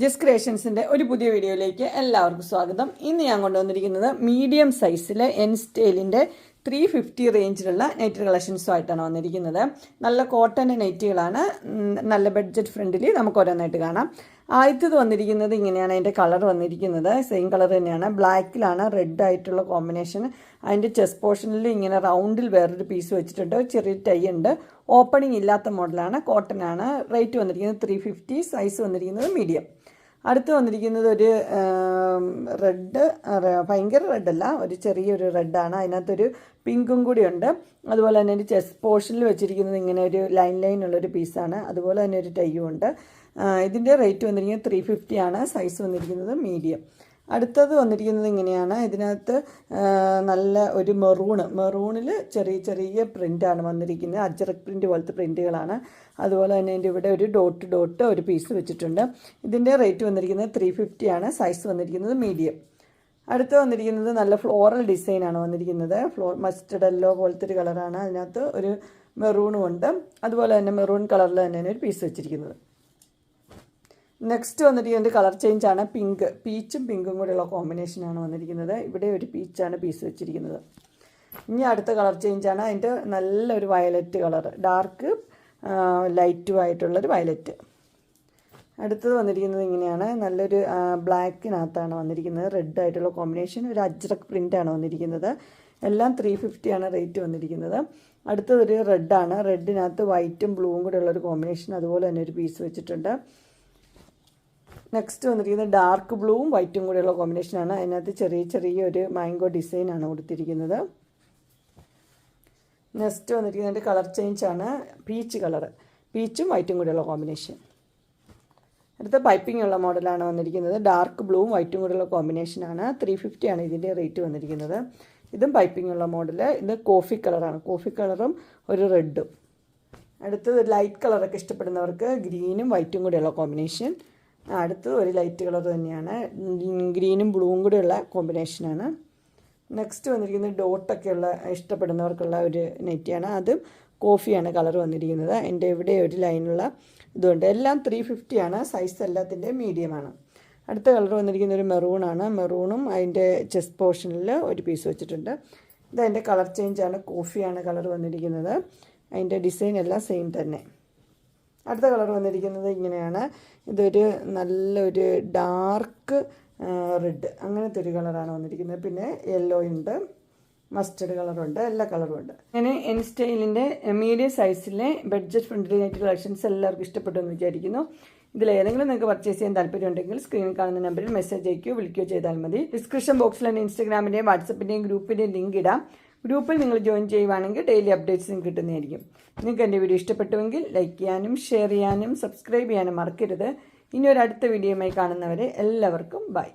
ജസ് ക്രിയേഷൻസിന്റെ ഒരു പുതിയ വീഡിയോയിലേക്ക് എല്ലാവർക്കും സ്വാഗതം. ഇന്ന് ഞാൻ കൊണ്ടുവന്നിരിക്കുന്നത് മീഡിയം സൈസിലെ എൻ സ്റ്റൈലിന്റെ ത്രീ ഫിഫ്റ്റി റേഞ്ചിലുള്ള നൈറ്റ് കളക്ഷൻസുമായിട്ടാണ് വന്നിരിക്കുന്നത്. നല്ല കോട്ടൺ നൈറ്റുകളാണ് നല്ല ബഡ്ജറ്റ് ഫ്രണ്ട്ലി നമുക്ക് ഓരോന്നായിട്ട് കാണാം. ആദ്യത്തത് വന്നിരിക്കുന്നത് ഇങ്ങനെയാണ്. അതിന്റെ കളർ വന്നിരിക്കുന്നത്. സെയിം കളർ തന്നെയാണ്. ബ്ലാക്കിലാണ് റെഡ് ആയിട്ടുള്ള കോമ്പിനേഷൻ. അതിന്റെ ചെസ്റ്റ് പോർഷനിൽ ഇങ്ങനെ റൗണ്ടിൽ വേറൊരു പീസ് വെച്ചിട്ടുണ്ട്. ചെറിയ ടൈ ഉണ്ട്. ഓപ്പണിംഗ് ഇല്ലാത്ത മോഡലാണ്. കോട്ടൺ ആണ് റേറ്റ് വന്നിരിക്കുന്നത് ത്രീ സൈസ് വന്നിരിക്കുന്നത് മീഡിയം അടുത്ത് വന്നിരിക്കുന്നത് ഒരു റെഡ് ഭയങ്കര റെഡല്ല ഒരു ചെറിയൊരു റെഡാണ് അതിനകത്തൊരു പിങ്കും കൂടി ഉണ്ട് അതുപോലെ തന്നെ ഒരു ചെസ് പോർഷനിൽ വെച്ചിരിക്കുന്നത് ഇങ്ങനെ ഒരു ലൈൻ ലൈൻ ഉള്ളൊരു പീസാണ് അതുപോലെ തന്നെ ഒരു ടൈയും ഉണ്ട്. ഇതിന്റെ റേറ്റ് വന്നിരിക്കുന്നത് ത്രീ ഫിഫ്റ്റി ആണ്. സൈസ് വന്നിരിക്കുന്നത് മീഡിയം അടുത്തത് വന്നിരിക്കുന്നത് ഇങ്ങനെയാണ്. ഇതിനകത്ത് നല്ല ഒരു മെറൂണ്. മെറൂണിൽ ചെറിയ ചെറിയ പ്രിന്റാണ് വന്നിരിക്കുന്നത്. അജറക് പ്രിന്റ് പോലത്തെ പ്രിന്റുകളാണ് അതുപോലെ തന്നെ ഇതിന്റെ ഇവിടെ ഒരു ഡോട്ട് ഡോട്ട് ഒരു പീസ് വെച്ചിട്ടുണ്ട്. ഇതിന്റെ റേറ്റ് വന്നിരിക്കുന്നത് ത്രീ ഫിഫ്റ്റി ആണ്. സൈസ് വന്നിരിക്കുന്നത് മീഡിയം അടുത്ത് വന്നിരിക്കുന്നത് നല്ല ഫ്ലോറൽ ഡിസൈനാണ് വന്നിരിക്കുന്നത്. ഫ്ലോ മസ്റ്റഡ് എല്ലോ പോലത്തെ ഒരു കളറാണ് അതിനകത്ത് ഒരു മെറൂണും ഉണ്ട്. അതുപോലെ തന്നെ മെറൂൺ കളറിൽ തന്നെ ഒരു പീസ് വെച്ചിരിക്കുന്നത്. നെക്സ്റ്റ് വന്നിരിക്കുന്നത് കളർ ചേഞ്ച് ആണ് പിങ്ക് പീച്ചും പിങ്കും കൂടെയുള്ള കോമ്പിനേഷനാണ് വന്നിരിക്കുന്നത്. ഇവിടെ ഒരു പീച്ചാണ് പീസ് വെച്ചിരിക്കുന്നത്. ഇനി അടുത്ത കളർ ചേഞ്ച് ആണ് അതിന്റെ നല്ലൊരു വയലറ്റ് കളർ ഡാർക്ക് ലൈറ്റുമായിട്ടുള്ളൊരു വയലറ്റ് അടുത്തത് വന്നിരിക്കുന്നത് ഇങ്ങനെയാണ്. നല്ലൊരു ബ്ലാക്കിനകത്താണ് വന്നിരിക്കുന്നത്. റെഡ് ആയിട്ടുള്ള കോമ്പിനേഷൻ ഒരു അജ്രക് പ്രിന്റാണ് വന്നിരിക്കുന്നത്. എല്ലാം ത്രീ ഫിഫ്റ്റിയാണ് റേറ്റ് വന്നിരിക്കുന്നത്. അടുത്തതൊരു റെഡാണ് റെഡിനകത്ത് വൈറ്റും ബ്ലൂവും കൂടെ ഉള്ളൊരു കോമ്പിനേഷൻ അതുപോലെ തന്നെ ഒരു പീസ് വെച്ചിട്ടുണ്ട്. നെക്സ്റ്റ് വന്നിരിക്കുന്നത് ഡാർക്ക് ബ്ലൂവും വൈറ്റും കൂടെയുള്ള കോമ്പിനേഷനാണ് അതിനകത്ത് ചെറിയ ചെറിയ ഒരു മാംഗോ ഡിസൈനാണ് കൊടുത്തിരിക്കുന്നത്. നെക്സ്റ്റ് വന്നിരിക്കുന്നത് കളർ ചേഞ്ച് ആണ് പീച്ച് കളർ പീച്ചും വൈറ്റും കൂടെയുള്ള കോമ്പിനേഷൻ അടുത്ത പൈപ്പിംഗ് ഉള്ള മോഡലാണ് വന്നിരിക്കുന്നത്. ഡാർക്ക് ബ്ലൂവും വൈറ്റും കൂടെയുള്ള കോമ്പിനേഷനാണ് ത്രീ ഫിഫ്റ്റി ആണ് ഇതിന്റെ റേറ്റ് വന്നിരിക്കുന്നത്. ഇതും പൈപ്പിംഗ് ഉള്ള മോഡൽ ഇത് കോഫി കളറാണ് കോഫി കളറും ഒരു റെഡും അടുത്തത് ലൈറ്റ് കളറൊക്കെ ഇഷ്ടപ്പെടുന്നവർക്ക് ഗ്രീനും വൈറ്റും കൂടെയുള്ള കോമ്പിനേഷൻ അടുത്തത് ഒരു ലൈറ്റ് കളർ തന്നെയാണ്. ഗ്രീനും ബ്ലൂവും കൂടെയുള്ള കോമ്പിനേഷനാണ് നെക്സ്റ്റ് വന്നിരിക്കുന്നത് ഡോട്ടൊക്കെയുള്ള ഇഷ്ടപ്പെടുന്നവർക്കുള്ള ഒരു നെറ്റിയാണ് അതും കോഫിയാണ് കളർ വന്നിരിക്കുന്നത്. എന്റെ ഇവിടെ ഒരു ലൈനുള്ള ഇതുണ്ട്. എല്ലാം ത്രീ ഫിഫ്റ്റിയാണ് സൈസ് എല്ലാത്തിന്റെ മീഡിയമാണ് അടുത്ത കളർ വന്നിരിക്കുന്ന ഒരു മെറൂണാണ് മെറൂണും അതിന്റെ ചെസ്റ്റ് പോർഷനിൽ ഒരു പീസ് വെച്ചിട്ടുണ്ട്. ഇത് അതിന്റെ കളർ ചേഞ്ചാണ് കോഫിയാണ് കളർ വന്നിരിക്കുന്നത്. അതിന്റെ ഡിസൈൻ എല്ലാം സെയിം തന്നെ. അടുത്ത കളർ വന്നിരിക്കുന്നത് ഇങ്ങനെയാണ്. ഇതൊരു നല്ലൊരു ഡാർക്ക് റെഡ് അങ്ങനത്തെ ഒരു കളറാണ് വന്നിരിക്കുന്നത്. പിന്നെ യെല്ലോ ഉണ്ട് മസ്റ്റർഡ് കളറുണ്ട് എല്ലാ കളറും ഉണ്ട്. അങ്ങനെ എൻ സ്റ്റൈലിന്റെ മീഡിയം സൈസിലെ ബഡ്ജറ്റ് ഫ്രണ്ട്ലി നൈറ്റ് കളക്ഷൻസ് എല്ലാവർക്കും ഇഷ്ടപ്പെട്ടു എന്ന് വിചാരിക്കുന്നു. ഇതിൽ ഏതെങ്കിലും നിങ്ങൾക്ക് പർച്ചേസ് ചെയ്യാൻ താല്പര്യമുണ്ടെങ്കിൽ സ്ക്രീനിൽ കാണുന്ന നമ്പറിൽ മെസ്സേജ് അയക്കുകയോ വിളിക്കുകയോ ചെയ്താൽ മതി. ഡിസ്ക്രിപ്ഷൻ ബോക്സിൽ തന്നെ ഇൻസ്റ്റാഗ്രാമിന്റെയും വാട്സപ്പിന്റെയും ഗ്രൂപ്പിന്റെയും ലിങ്ക് ഇടാം. ഗ്രൂപ്പിൽ നിങ്ങൾ ജോയിൻ ചെയ്യുവാണെങ്കിൽ ഡെയിലി അപ്ഡേറ്റ്സ് കിട്ടുന്നതായിരിക്കും. നിങ്ങൾക്ക് എന്റെ വീഡിയോ ഇഷ്ടപ്പെട്ടുവെങ്കിൽ ലൈക്ക് ചെയ്യാനും ഷെയർ ചെയ്യാനും സബ്സ്ക്രൈബ് ചെയ്യാനും മറക്കരുത്. ഇനി ഒരു അടുത്ത വീഡിയോയുമായി കാണുന്നവരെ എല്ലാവർക്കും ബൈ